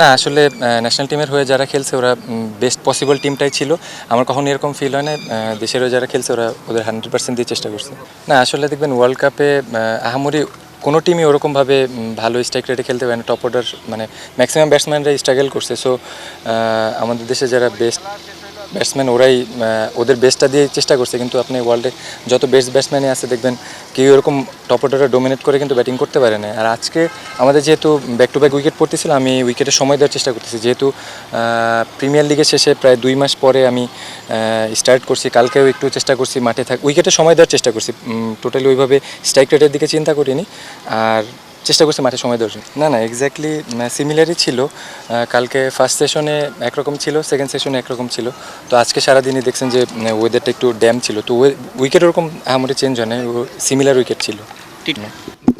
না, আসলে ন্যাশনাল টিমের হয়ে যারা খেলছে ওরা বেস্ট পসিবল টিমটাই ছিল। আমার কখনো এরকম ফিল হয় না দেশের হয়ে যারা খেলছে ওরা ওদের হান্ড্রেড পার্সেন্ট দিয়ে চেষ্টা করছে। না, আসলে দেখবেন ওয়ার্ল্ড কাপে আহামরি কোনো টিমই ওরকমভাবে ভালো স্ট্রাইক রেটে খেলতে পারে না টপ অর্ডার মানে ম্যাক্সিমাম ব্যাটসম্যানরা স্ট্রাগল করছে। সো আমাদের দেশে যারা বেস্ট ব্যাটসম্যান ওরাই ওদের বেস্টটা দিয়ে চেষ্টা করছে, কিন্তু আপনি ওয়ার্ল্ডে যত বেস্ট ব্যাটসম্যানই আছে দেখবেন, কেউ এরকম টপ অর্ডারে ডোমিনেট করে কিন্তু ব্যাটিং করতে পারে না। আর আজকে আমাদের যেহেতু ব্যাক টু ব্যাক উইকেট পড়তেছিল, আমি উইকেটে সময় দেওয়ার চেষ্টা করতেছি। যেহেতু প্রিমিয়ার লিগের শেষে প্রায় দুই মাস পরে আমি স্টার্ট করছি, কালকেও একটু চেষ্টা করছি, মাঠে থাক উইকেটে সময় দেওয়ার চেষ্টা করছি। টোটালি ওইভাবে স্ট্রাইক রেটের দিকে চিন্তা করিনি। আর চেষ্টা করছি মাঠে সময় দেওয়ার জন্য। না না এক্স্যাক্টলি সিমিলারই ছিল। কালকে ফার্স্ট সেশনে একরকম ছিল সেকেন্ড সেশনে একরকম ছিল। তো আজকে সারাদিনই দেখছেন যে ওয়েদারটা একটু ড্যাম ছিল। তো উইকেট ওরকম আমাদের চেঞ্জ হয় না সিমিলার উইকেট ছিল। ঠিক। না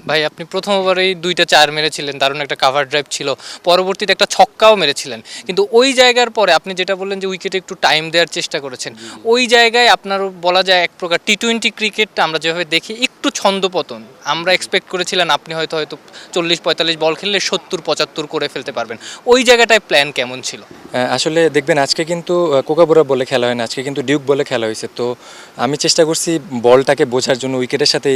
ভাই আপনি প্রথম ওভারেই দুইটা চার মেরেছিলেন দারুণ একটা কাভার ড্রাইভ ছিল। পরবর্তীতে একটা ছক্কাও মেরেছিলেন। কিন্তু ওই জায়গার পরে আপনি যেটা বললেন যে উইকেটে একটু টাইম দেওয়ার চেষ্টা করেছেন ওই জায়গায় আপনার বলা যায় এক প্রকার টি টোয়েন্টি ক্রিকেটটা আমরা যেভাবে দেখি একটু ছন্দপতন আমরা এক্সপেক্ট করেছিলেন আপনি হয়তো হয়তো চল্লিশ পঁয়তাল্লিশ বল খেললে সত্তর পঁচাত্তর করে ফেলতে পারবেন। ওই জায়গাটায় প্ল্যান কেমন ছিল? আসলে দেখবেন আজকে কিন্তু কোকাবোরা বলে খেলা হয় না আজকে কিন্তু ডিউক বলে খেলা হয়েছে। তো আমি চেষ্টা করছি বলটাকে বোঝার জন্য উইকেটের সাথে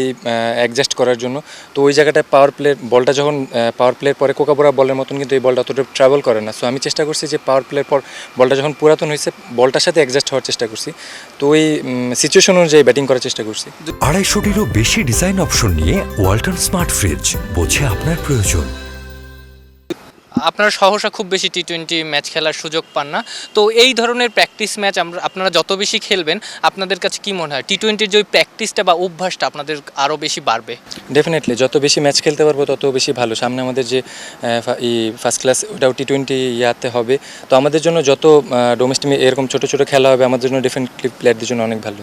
অ্যাডজাস্ট করার জন্য। তো ওই জায়গাটায় পাওয়ার প্লে বলটা যখন পাওয়ার প্লের পরে কোকাবোরা বলের মতন কিন্তু এই বলটা অতটা ট্রাভেল করে না। সো আমি চেষ্টা করছি যে পাওয়ার প্লের পর বলটা যখন পুরাতন হয়েছে বলটার সাথে অ্যাডজাস্ট হওয়ার চেষ্টা করছি। তো ওই সিচুয়েশন অনুযায়ী ব্যাটিং করার চেষ্টা করছি। আড়াইশোটিরও বেশি ডিজাইন অপশন নিয়ে ওয়ালটন স্মার্ট ফ্রিজ বোঝে আপনার প্রয়োজন। আপনারা সহসা খুব বেশি টি টোয়েন্টি ম্যাচ খেলার সুযোগ পান না। তো এই ধরনের প্র্যাকটিস ম্যাচ আমরা আপনারা যত বেশি খেলবেন আপনাদের কাছে কি মনে হয়? টি টোয়েন্টির যে ওই প্র্যাকটিসটা বা অভ্যাসটা আপনাদের আরও বেশি বাড়বে? ডেফিনেটলি যত বেশি ম্যাচ খেলতে পারব তত বেশি ভালো। সামনে আমাদের যে ফার্স্ট ক্লাস ওটাও টি টোয়েন্টি ইয়াতে হবে। তো আমাদের জন্য যত ডোমেস্টিক এরকম ছোটো ছোটো খেলা হবে আমাদের জন্য ডেফিনেটলি প্লেয়ারদের জন্য অনেক ভালো।